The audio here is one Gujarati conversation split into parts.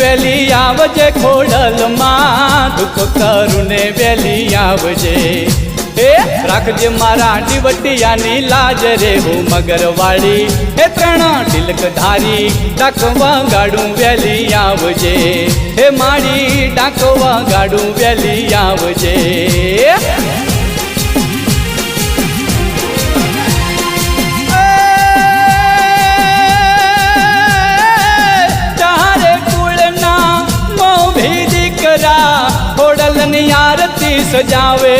વેલી આવજે ખોડલમાં. દુઃખ કરુને વેલી આવજે. હે, રાખજે મારા ડીવટિયાની લાજ રે હું મગરવાળી. હે, ત્રણ તિલક ધારી, ડાકવા ગાડું વેલી આવજે. હે મારી ડાકવા ગાડું વેલી આવજે. આરતી સજાવે.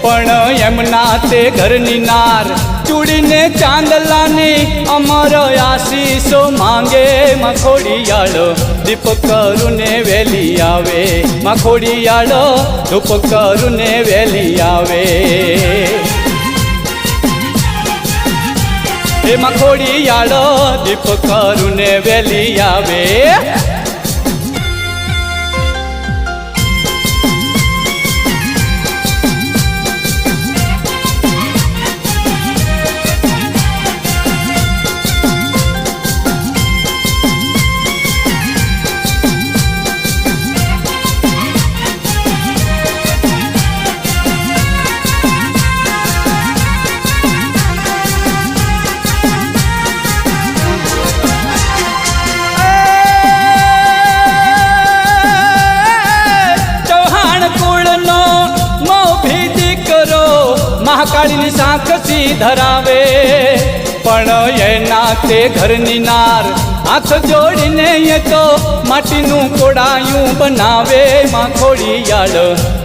પણ એમના તે ઘરની નાર ચૂડીને ચાંદલાની અમર આશીષો માંગે. મખોડિયાળો દીપ કરુને વેલી આવે. મખોડિયાળો ધૂપ કરુને વેલી આવે. એ મખોડિયાળો દીપ કરુને વેલી આવે. મહાકાળીની સાક્ષી ધરાવે. પણ એના તે ઘરની નાર, હાથ જોડીને એ તો માટીનું કોડાયું બનાવે. માં ખોડિયાળ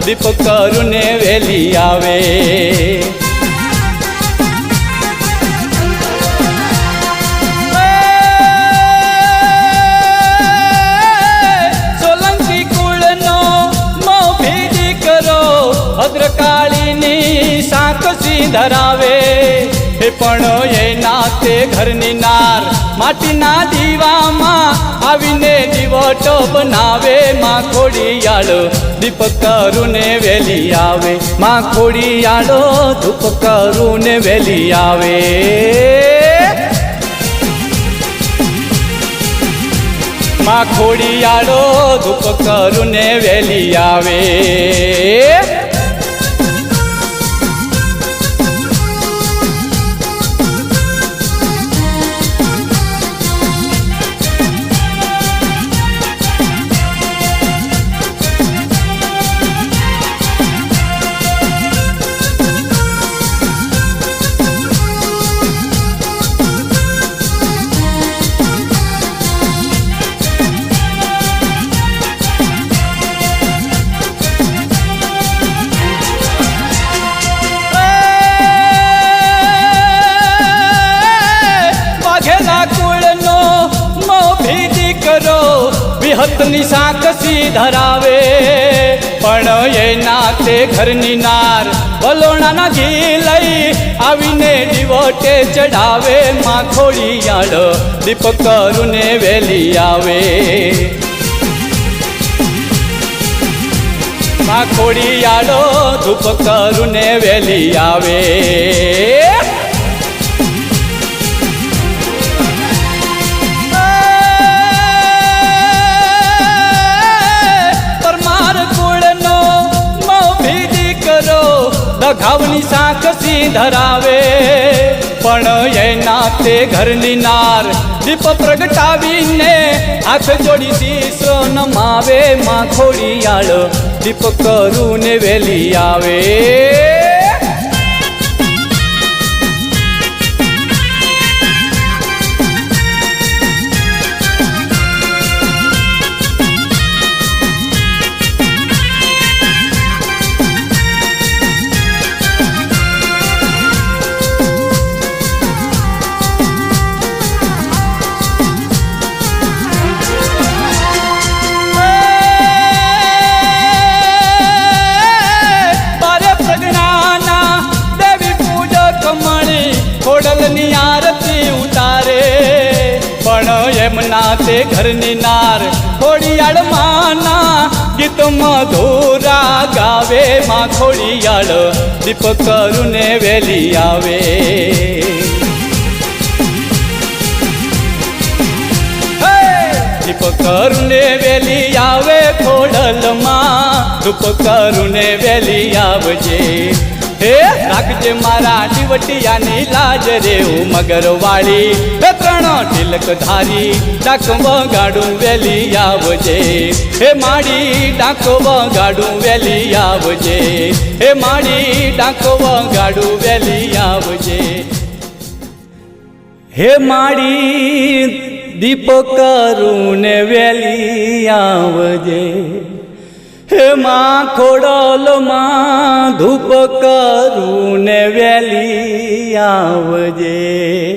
દીપ કરુને વેલી આવે. સોલંકી ભદ્રકાળીની સાક્ષી ધરાવે. એ પણ એ નાતે ઘરની નાર માટીના દીવામાં આવીને દીવટો બનાવે. માં ખોડિયાળો દીપ કરુને વેલી આવે. માં ખોડિયાળો ધૂપ કરુને વેલી આવે. માં ખોડિયાળો ધૂપ કરુને વેલી આવે. વિહતની સાક્ષી ધરાવે? પણ એના તે ઘરની નાર વલોણાના ઘી લઈ આવીને દીવટે ચડાવે માં ખોડિયાળ દીપ કરુને વેલી આવે. માં ખોડિયાળો ધૂપ કરુને વેલી આવે. દઘાવની સાક્ષી ધરાવે. પણ એના તે ઘરની નાર દીપ પ્રગટાવીને હાથ જોડી શીશો નમાવે માં ખોડિયાળ દીપ કરું ને વેલી આવે. તે ઘરની નાર ખોડિયાળ માના ગીત મધુરા ગાવે. માં ખોડિયાળ દીપ કરુને વેલી આવે! દીપ કરુને વેલી આવે ખોડલમાં. ધૂપ કરુને વેલી આવજે. હે? રાખજે મારા ડીવટિયાની લાજ રે હું મગરવાળી. હે ત્રણ તિલક ધારી, ડાક વગાડું વેલી આવજે. હે માડી, ડાક વગાડું વેલી આવજે. હે માડી, ડાક વગાડું વેલી આવજે. હે માડી દીપ કરું ને વેલી આવજે. હે માં ખોડલ માં ધૂપ કરું ને વેલી આવજે.